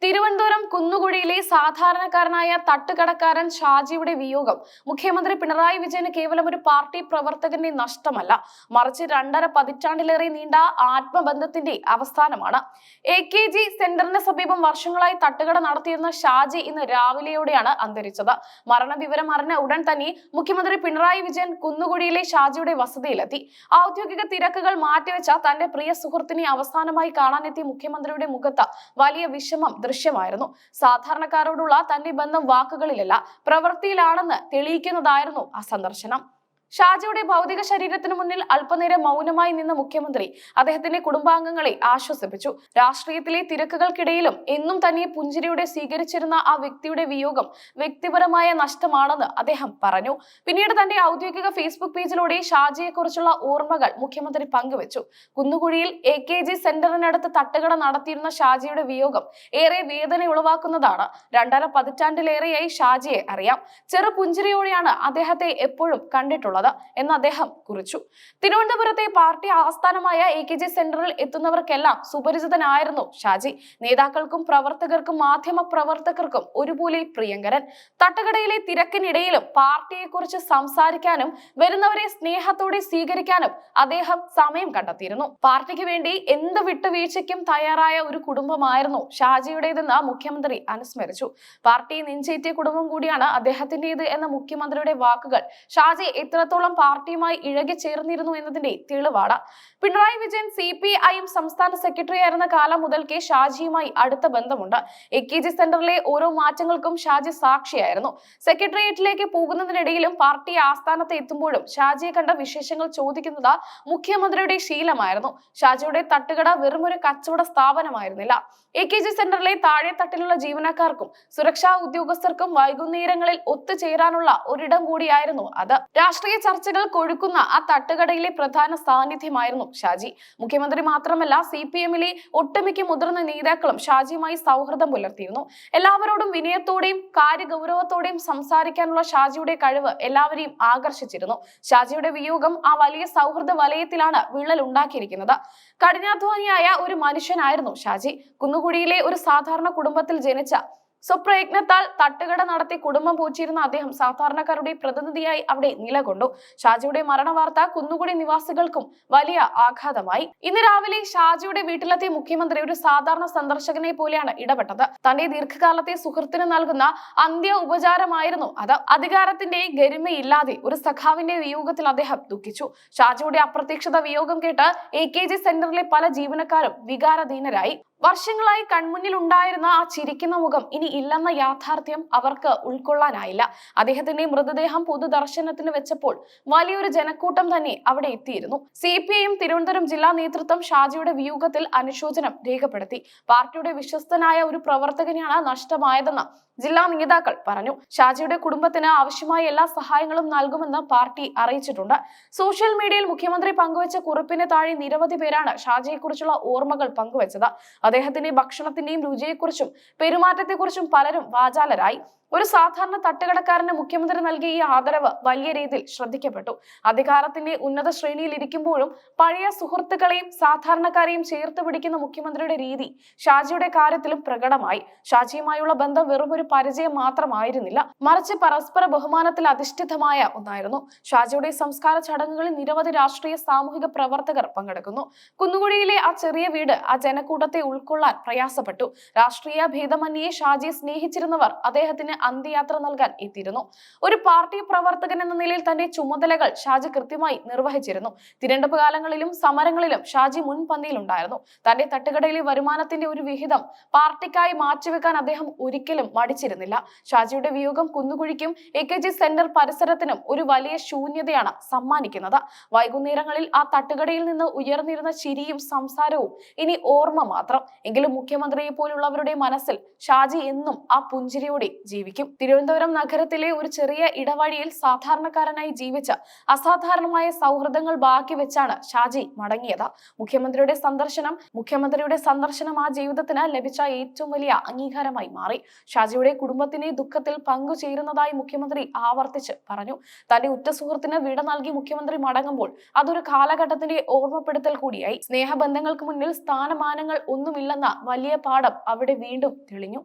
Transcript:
第 തിരുവനന്തപുരം കുന്നുകുഴിയിലെ സാധാരണക്കാരനായ തട്ടുകടക്കാരൻ ഷാജിയുടെ വിയോഗം. മുഖ്യമന്ത്രി പിണറായി വിജയന് കേവലം ഒരു പാർട്ടി പ്രവർത്തകന്റെ നഷ്ടമല്ല. മറിച്ച് രണ്ടര പതിറ്റാണ്ടിലേറെ നീണ്ട ആത്മബന്ധത്തിന്റെ അവസാനമാണ്. എ കെ ജി സെന്ററിന് സമീപം വർഷങ്ങളായി തട്ടുകട നടത്തിയിരുന്ന ഷാജി ഇന്ന് രാവിലെയോടെയാണ് അന്തരിച്ചത്. മരണവിവരം അറിഞ്ഞ ഉടൻ തന്നെ മുഖ്യമന്ത്രി പിണറായി വിജയൻ കുന്നുകുഴിയിലെ ഷാജിയുടെ വസതിയിലെത്തി. ഔദ്യോഗിക തിരക്കുകൾ മാറ്റിവെച്ച തന്റെ പ്രിയ സുഹൃത്തിനെ അവസാനമായി കാണാനെത്തിയ മുഖ്യമന്ത്രിയുടെ മുഖത്ത് വലിയ വിഷമം ദൃശ്യമായിരുന്നു സാധാരണക്കാരോടുള്ള തന്റെ ബന്ധം വാക്കുകളിലല്ല പ്രവൃത്തിയിലാണെന്ന് തെളിയിക്കുന്നതായിരുന്നു ആ സന്ദർശനം. ഷാജിയുടെ ഭൗതിക ശരീരത്തിന് മുന്നിൽ അല്പനേരം മൗനമായി നിന്ന മുഖ്യമന്ത്രി അദ്ദേഹത്തിന്റെ കുടുംബാംഗങ്ങളെ ആശ്വസിപ്പിച്ചു. രാഷ്ട്രീയത്തിലെ തിരക്കുകൾക്കിടയിലും എന്നും തന്നെ പുഞ്ചിരിയുടെ സ്വീകരിച്ചിരുന്ന ആ വ്യക്തിയുടെ വിയോഗം വ്യക്തിപരമായ നഷ്ടമാണെന്ന് അദ്ദേഹം പറഞ്ഞു. പിന്നീട് തന്റെ ഔദ്യോഗിക ഫേസ്ബുക്ക് പേജിലൂടെ ഷാജിയെക്കുറിച്ചുള്ള ഓർമ്മകൾ മുഖ്യമന്ത്രി പങ്കുവച്ചു. കുന്നുകുഴിയിൽ എ കെ ജി സെന്ററിനടുത്ത് തട്ടുകട നടത്തിയിരുന്ന ഷാജിയുടെ വിയോഗം ഏറെ വേദന ഉളവാക്കുന്നതാണ്. രണ്ടര പതിറ്റാണ്ടിലേറെയായി ഷാജിയെ അറിയാം. ചെറു പുഞ്ചിരിയോടെയാണ് അദ്ദേഹത്തെ എപ്പോഴും കണ്ടിട്ടുള്ളത്. എന്ന് അദ്ദേഹം കുറിച്ചു. തിരുവനന്തപുരത്തെ പാർട്ടി ആസ്ഥാനമായ എ കെ ജി സെന്ററിൽ എത്തുന്നവർക്കെല്ലാം സുപരിചിതനായിരുന്നു ഷാജി. നേതാക്കൾക്കും പ്രവർത്തകർക്കും മാധ്യമ പ്രവർത്തകർക്കും ഒരുപോലെ പ്രിയങ്കരൻ. തട്ടുകടയിലെ തിരക്കിനിടയിലും പാർട്ടിയെക്കുറിച്ച് സംസാരിക്കാനും വരുന്നവരെ സ്നേഹത്തോടെ സ്വീകരിക്കാനും അദ്ദേഹം സമയം കണ്ടെത്തിയിരുന്നു. പാർട്ടിക്ക് വേണ്ടി എന്ത് വിട്ടുവീഴ്ചയ്ക്കും തയ്യാറായ ഒരു കുടുംബമായിരുന്നു ഷാജിയുടേതെന്ന് മുഖ്യമന്ത്രി അനുസ്മരിച്ചു. പാർട്ടി നെഞ്ചേറ്റിയ കുടുംബം കൂടിയാണ് അദ്ദേഹത്തിന്റേത് എന്ന മുഖ്യമന്ത്രിയുടെ വാക്കുകൾ ഷാജി എത്രത്തോളം പാർട്ടിയുമായി ഇഴകി ചേർന്നിരുന്നു എന്നതിന്റെ തെളിവാണ്. പിണറായി വിജയൻ സി പി ഐഎം സംസ്ഥാന സെക്രട്ടറി ആയിരുന്ന കാലം മുതൽക്കേ ഷാജിയുമായി അടുത്ത ബന്ധമുണ്ട്. എ കെ ജി സെന്ററിലെ ഓരോ മാറ്റങ്ങൾക്കും ഷാജി സാക്ഷിയായിരുന്നു. സെക്രട്ടേറിയറ്റിലേക്ക് പോകുന്നതിനിടയിലും പാർട്ടി ആസ്ഥാനത്ത് എത്തുമ്പോഴും ഷാജിയെ കണ്ട വിശേഷങ്ങൾ ചോദിക്കുന്നത് മുഖ്യമന്ത്രിയുടെ ശീലമായിരുന്നു. ഷാജിയുടെ തട്ടുകട വെറുമൊരു കച്ചവട സ്ഥാപനമായിരുന്നില്ല. എ കെ ജി സെന്ററിലെ താഴെ തട്ടിലുള്ള ജീവനക്കാർക്കും സുരക്ഷാ ഉദ്യോഗസ്ഥർക്കും വൈകുന്നേരങ്ങളിൽ ഒത്തുചേരാനുള്ള ഒരിടം കൂടിയായിരുന്നു അത്. രാഷ്ട്രീയ ചർച്ചകൾ കൊഴുക്കുന്ന ആ തട്ടുകടയിലെ പ്രധാന സാന്നിധ്യമായിരുന്നു ഷാജി. മുഖ്യമന്ത്രി മാത്രമല്ല സി പി എമ്മിലെ ഒട്ടുമിക്ക മുതിർന്ന നേതാക്കളും ഷാജിയുമായി സൗഹൃദം പുലർത്തിയിരുന്നു. എല്ലാവരോടും വിനയത്തോടെയും കാര്യഗൗരവത്തോടെയും സംസാരിക്കാനുള്ള ഷാജിയുടെ കഴിവ് എല്ലാവരെയും ആകർഷിച്ചിരുന്നു. ഷാജിയുടെ വിയോഗം ആ വലിയ സൗഹൃദ വലയത്തിലാണ് വിള്ളൽ ഉണ്ടാക്കിയിരിക്കുന്നത്. കഠിനാധ്വാനിയായ ഒരു മനുഷ്യനായിരുന്നു ഷാജി. കുന്നുകുഴിയിലെ ഒരു സാധാരണ കുടുംബത്തിൽ ജനിച്ച സ്വപ്രയത്നത്താൽ തട്ടുകട നടത്തി കുടുംബം പൂച്ചിരുന്ന അദ്ദേഹം സാധാരണക്കാരുടെ പ്രതിനിധിയായി അവിടെ നിലകൊണ്ടു. ഷാജിയുടെ മരണവാർത്ത കുന്നുകുടി നിവാസികൾക്കും വലിയ ആഘാതമായി. ഇന്ന് രാവിലെ ഷാജിയുടെ വീട്ടിലെത്തിയ മുഖ്യമന്ത്രി ഒരു സാധാരണ സന്ദർശകനെ പോലെയാണ് ഇടപെട്ടത്. തന്റെ ദീർഘകാലത്തെ സുഹൃത്തിന് നൽകുന്ന അന്ത്യ ഉപചാരമായിരുന്നു അത്. അധികാരത്തിന്റെ ഗരിമയില്ലാതെ ഒരു സഖാവിന്റെ വിയോഗത്തിൽ അദ്ദേഹം ദുഃഖിച്ചു. ഷാജിയുടെ അപ്രതീക്ഷിത വിയോഗം കേട്ട് എ കെ ജി സെന്ററിലെ പല ജീവനക്കാരും വികാരധീനരായി. വർഷങ്ങളായി കൺമുന്നിൽ ഉണ്ടായിരുന്ന ആ ചിരിക്കുന്ന മുഖം ഇനി ഇല്ലെന്ന യാഥാർത്ഥ്യം അവർക്ക് ഉൾക്കൊള്ളാനായില്ല. അദ്ദേഹത്തിന്റെ മൃതദേഹം പൊതുദർശനത്തിന് വെച്ചപ്പോൾ വലിയൊരു ജനക്കൂട്ടം തന്നെ അവിടെ എത്തിയിരുന്നു. സി പി ഐഎം തിരുവനന്തപുരം ജില്ലാ നേതൃത്വം ഷാജിയുടെ വിയോഗത്തിൽ അനുശോചനം രേഖപ്പെടുത്തി. പാർട്ടിയുടെ വിശ്വസ്തനായ ഒരു പ്രവർത്തകനെയാണ് നഷ്ടമായതെന്ന് ജില്ലാ നേതാക്കൾ പറഞ്ഞു. ഷാജിയുടെ കുടുംബത്തിന് ആവശ്യമായ എല്ലാ സഹായങ്ങളും നൽകുമെന്ന് പാർട്ടി അറിയിച്ചിട്ടുണ്ട്. സോഷ്യൽ മീഡിയയിൽ മുഖ്യമന്ത്രി പങ്കുവച്ച കുറിപ്പിന് താഴെ നിരവധി പേരാണ് ഷാജിയെക്കുറിച്ചുള്ള ഓർമ്മകൾ പങ്കുവച്ചത്. അദ്ദേഹത്തിന്റെ ഭക്ഷണത്തിന്റെയും രുചിയെക്കുറിച്ചും പെരുമാറ്റത്തെക്കുറിച്ചും പലരും വാചാലരായി. ഒരു സാധാരണ തട്ടുകടക്കാരന് മുഖ്യമന്ത്രി നൽകിയ ഈ ആദരവ് വലിയ രീതിയിൽ ശ്രദ്ധിക്കപ്പെട്ടു. അധികാരത്തിന്റെ ഉന്നത ശ്രേണിയിൽ ഇരിക്കുമ്പോഴും പഴയ സുഹൃത്തുക്കളെയും സാധാരണക്കാരെയും ചേർത്ത് പിടിക്കുന്ന മുഖ്യമന്ത്രിയുടെ രീതി ഷാജിയുടെ കാര്യത്തിലും പ്രകടമായി. ഷാജിയുമായുള്ള ബന്ധം വെറും ഒരു പരിചയം മാത്രമായിരുന്നില്ല. മറിച്ച് പരസ്പര ബഹുമാനത്തിൽ അധിഷ്ഠിതമായ ഒന്നായിരുന്നു. ഷാജിയുടെ സംസ്കാര ചടങ്ങുകളിൽ നിരവധി രാഷ്ട്രീയ സാമൂഹിക പ്രവർത്തകർ പങ്കെടുക്കുന്നു. കുന്നുകുഴിയിലെ ആ ചെറിയ വീട് ആ ജനക്കൂട്ടത്തെ ഉൾക്കൊള്ളാൻ പ്രയാസപ്പെട്ടു. രാഷ്ട്രീയ ഭേദമന്യെ ഷാജിയെ സ്നേഹിച്ചിരുന്നവർ അദ്ദേഹത്തിന് അന്ത്യയാത്ര നൽകാൻ എത്തിയിരുന്നു. ഒരു പാർട്ടി പ്രവർത്തകൻ എന്ന നിലയിൽ തന്റെ ചുമതലകൾ ഷാജി കൃത്യമായി നിർവഹിച്ചിരുന്നു. തിരഞ്ഞെടുപ്പ് കാലങ്ങളിലും സമരങ്ങളിലും ഷാജി മുൻപന്തിയിലുണ്ടായിരുന്നു തന്റെ തട്ടുകടയിലെ വരുമാനത്തിന്റെ ഒരു വിഹിതം പാർട്ടിക്കായി മാറ്റിവെക്കാൻ അദ്ദേഹം ഒരിക്കലും മടിച്ചിരുന്നില്ല ഷാജിയുടെ വിയോഗം കുന്നുകുഴിക്കും എ കെ ജി സെന്റർ പരിസരത്തിനും ഒരു വലിയ ശൂന്യതയാണ് സമ്മാനിക്കുന്നത്. വൈകുന്നേരങ്ങളിൽ ആ തട്ടുകടയിൽ നിന്ന് ഉയർന്നിരുന്ന ചിരിയും സംസാരവും ഇനി ഓർമ്മ മാത്രം. എങ്കിലും മുഖ്യമന്ത്രിയെ പോലുള്ളവരുടെ മനസ്സിൽ ഷാജി എന്നും ആ പുഞ്ചിരിയോടെ ജീവിക്കും. തിരുവനന്തപുരം നഗരത്തിലെ ഒരു ചെറിയ ഇടവഴിയിൽ സാധാരണക്കാരനായി ജീവിച്ച അസാധാരണമായ സൗഹൃദങ്ങൾ ബാക്കി വെച്ചാണ് ഷാജി മടങ്ങിയത്. മുഖ്യമന്ത്രിയുടെ സന്ദർശനം മുഖ്യമന്ത്രിയുടെ സന്ദർശനം ആ ജീവിതത്തിന് ലഭിച്ച ഏറ്റവും വലിയ അംഗീകാരമായി മാറി. ഷാജിയുടെ കുടുംബത്തിനെ ദുഃഖത്തിൽ പങ്കുചേരുന്നതായി മുഖ്യമന്ത്രി ആവർത്തിച്ച് പറഞ്ഞു. തന്റെ ഉറ്റ സുഹൃത്തിന് വിട നൽകി മുഖ്യമന്ത്രി മടങ്ങുമ്പോൾ അതൊരു കാലഘട്ടത്തിന്റെ ഓർമ്മപ്പെടുത്തൽ കൂടിയായി. സ്നേഹബന്ധങ്ങൾക്ക് മുന്നിൽ സ്ഥാനമാനങ്ങൾ ഒന്നുമില്ലെന്ന വലിയ പാഠം അവിടെ വീണ്ടും തെളിഞ്ഞു.